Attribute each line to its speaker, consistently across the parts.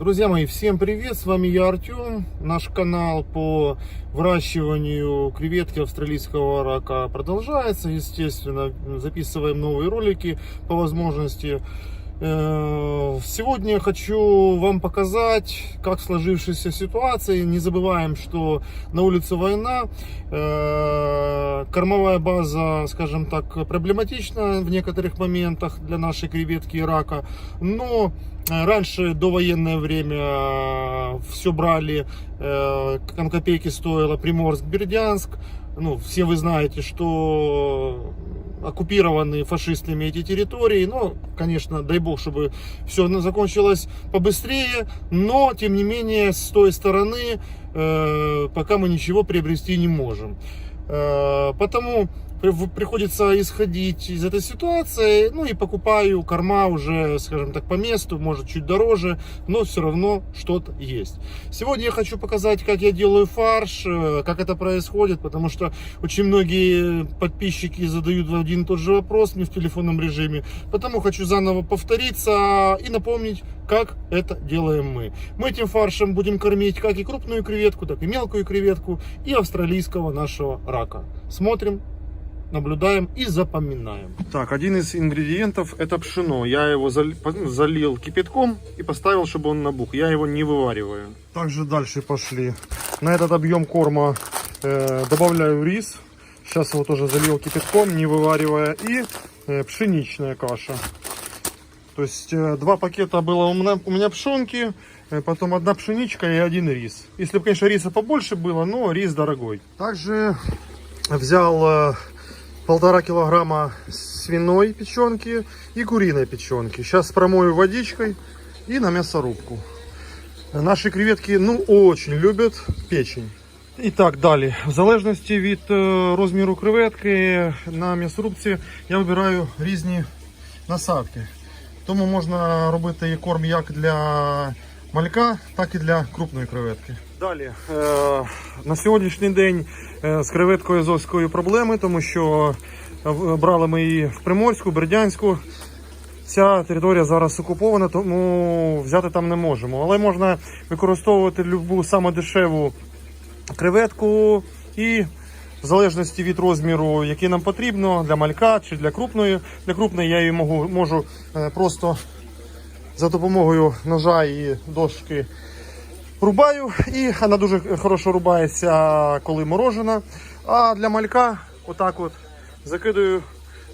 Speaker 1: Друзья мои, всем привет, с вами я Артем. Наш канал по выращиванию креветки австралийского рака продолжается. Естественно, записываем новые ролики по возможности. Э, Сегодня хочу вам показать, как в сложившейся ситуации. Не забываем, что на улице война. Э, Кормовая база, скажем так, проблематична в некоторых моментах для нашей креветки и рака. Но э, раньше, до военное время, все брали, э, там копейки стоило Приморск, Бердянск. Ну, все вы знаете, что оккупированы фашистами эти территории. Но, конечно, дай бог, чтобы все закончилось побыстрее. Но, тем не менее, с той стороны э, пока мы ничего приобрести не можем. Э, потому при- приходится исходить из этой ситуации, ну и покупаю корма уже, скажем так, по месту, может чуть дороже, но все равно что-то есть. Сегодня я хочу показать, как я делаю фарш, э, как это происходит, потому что очень многие подписчики задают один и тот же вопрос мне в телефонном режиме, потому хочу заново повториться и напомнить, как это делаем мы. Мы этим фаршем будем кормить как и крупную креветку, так и мелкую креветку и австралийского нашего рака. Смотрим, наблюдаем и запоминаем. Так, один из ингредиентов это пшено. Я его залил кипятком и поставил, чтобы он набух. Я его не вывариваю. Также дальше пошли. На этот объем корма э, добавляю рис. Сейчас его тоже залил кипятком, не вываривая. И э, пшеничная каша. То есть э, два пакета было у меня, у меня пшенки, э, потом одна пшеничка и один рис. Если бы, конечно, риса побольше было, но рис дорогой. Также взял э, полтора килограмма свиной печенки и куриной печенки. Сейчас промою водичкой и на мясорубку. Наші креветки ну очень любят печень. І так далі. В залежності від е, розміру креветки на м'ясорубці я вибираю різні насадки. Тому можна робити корм як для малька, так і для крупної креветки. Далі е, на сьогоднішній день е, з креветкою азовської проблеми, тому що е, брали ми її в Приморську, Бердянську. Ця територія зараз окупована, тому взяти там не можемо. Але можна використовувати любу саме дешеву креветку і в залежності від розміру, який нам потрібно, для малька чи для крупної. Для крупної я її можу, просто за допомогою ножа і дошки рубаю. І вона дуже хорошо рубається, коли морожена. А для малька отак от закидаю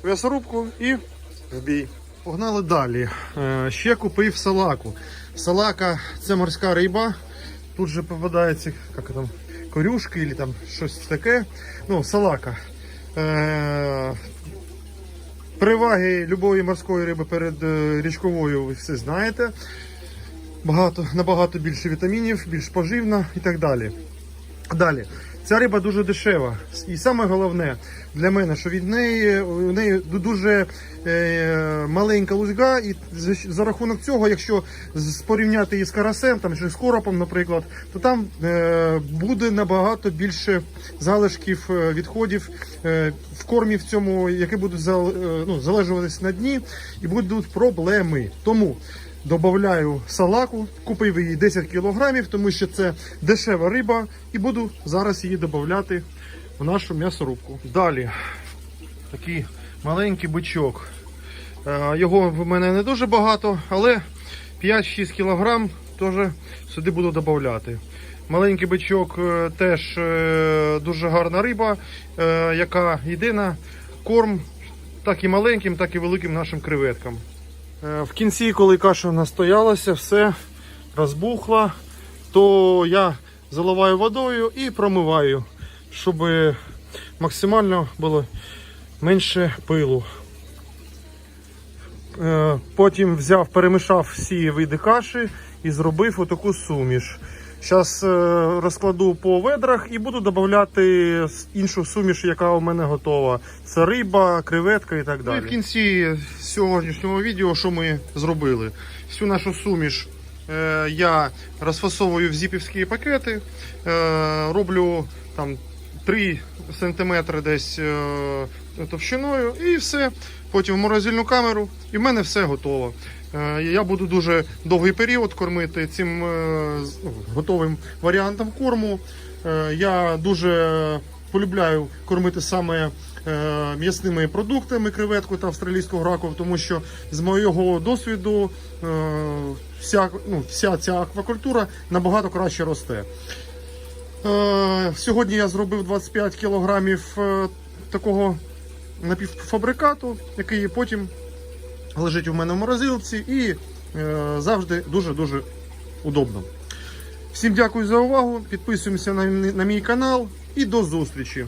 Speaker 1: в м'ясорубку і в бій. Погнали далі. Е, Ще купив салаку. Салака це морська риба. Тут же попадається як там, корюшки або щось таке. Ну, салака. Переваги любої морської риби перед е, річковою ви все знаєте. Багато, набагато більше вітамінів, більш поживна і так далі. Далі. Ця риба дуже дешева. І саме головне для мене, що від неї у неї дуже е, маленька лузьга, і за, рахунок цього, якщо порівняти її з карасем, там чи з коропом, наприклад, то там е, буде набагато більше залишків е, відходів е, в кормі в цьому, які будуть зал, е, ну, залежуватись на дні, і будуть проблеми. Тому Добавляю салаку, купив її 10 кілограмів, тому що це дешева риба, і буду зараз її додати в нашу м'ясорубку. Далі такий маленький бичок. Е, Його в мене не дуже багато, але 5-6 кілограм теж сюди буду додати. Маленький бичок е, теж е, дуже гарна риба, яка єдина корм так і маленьким, так і великим нашим креветкам. Е, В кінці, коли каша настоялася, все розбухла, то я заливаю водою і промиваю, щоб максимально було менше пилу. Е, Потім взяв, перемішав всі види каші і зробив отаку суміш. Зараз розкладу по ведрах і буду додати іншу суміш, яка у мене готова. Це риба, креветка і так далі. Ну, і в кінці сьогоднішнього відео, що ми зробили? Всю нашу суміш е, я розфасовую в зіпівські пакети, е, роблю там 3 см десь е, товщиною і все. Потім в морозильну камеру, і в мене все готово.
Speaker 2: Е, Я буду дуже довгий період кормити цим е, ну, готовим варіантом корму. Е, Я дуже полюбляю кормити саме м'ясними продуктами креветку та австралійського раку, тому що з моєго досвіду вся, ну, вся ця аквакультура набагато краще росте. Сьогодні я зробив 25 кілограмів такого напівфабрикату, який потім лежить у мене в морозилці і е, завжди дуже-дуже удобно. Всім дякую за увагу. Підписуємося на, на мій канал і до зустрічі!